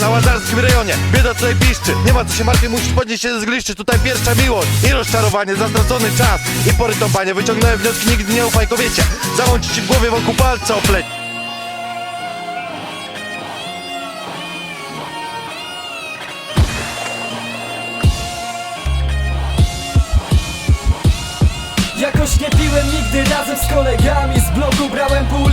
Na łazarskim rejonie bieda tutaj piszczy. Nie ma co się martwić, musisz podnieść się z gliszczy Tutaj pierwsza miłość i rozczarowanie Za stracony czas. I porytowanie Wyciągnąłem wnioski, nigdy nie ufaj kobiecie. Zamąci ci w głowie wokół palca opleć. Jakoś nie piłem nigdy razem z kolegami. Z bloku brałem pół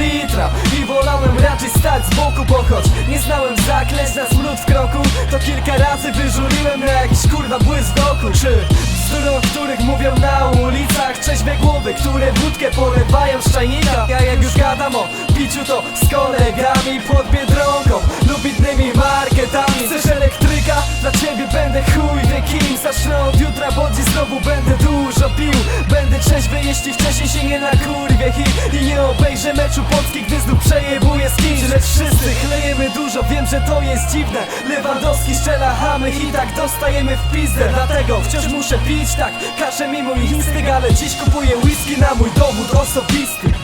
znałem zaklęć na smród w kroku. To kilka razy wyżuliłem na jakiś kurwa błysk oku. Czy bzdury, o których mówią na ulicach? Trzeźwe głowy, które wódkę polewają z czajnika. Ja jak już gadam o piciu to z kolegami Pod Biedronką lub innymi marketami. Chcesz elektryka? Dla ciebie będę chuj wie kim. Zacznę od jutra, bo dziś znowu będę dużo pił. Będę trzeźwy, jeśli wcześniej się nie nakurwię. Hit I nie obejrzę meczu Polski, gdy znów przejebuję z kimś. Lecz wszyscy chlejemy dużo, że to jest dziwne. Lewandowski strzela hamy i tak dostajemy w pizdę. Dlatego wciąż muszę pić tak, każe mi mój instynkt Ale dziś kupuję whisky na mój dowód osobisty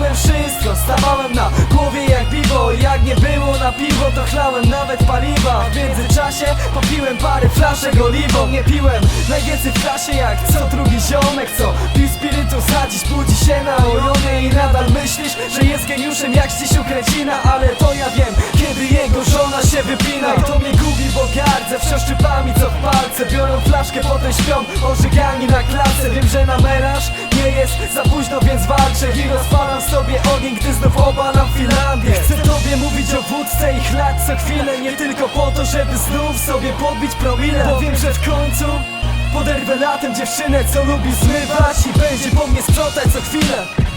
Robiłem wszystko, stawałem na głowie jak biwo Jak nie było na piwo, to chlałem nawet paliwa. W międzyczasie popiłem parę flaszek oliwą. Nie piłem najwięcej w klasie jak co drugi ziomek Co Ale to ja wiem, kiedy jego żona się wypina. I to mnie gubi, bo gardzę wciąż typami co w palce. Biorą flaszkę, potem śpią ożygani na klatce. Wiem, że na melanż nie jest za późno, więc walczę I rozpalam sobie ogień, gdy znów obalam Finlandię. Chcę tobie mówić o wódce i chlać co chwilę Nie tylko po to, żeby znów sobie podbić promile. Bo wiem, że w końcu Poderwę latem dziewczynę, co lubi zmywać I będzie po mnie sprzątać co chwilę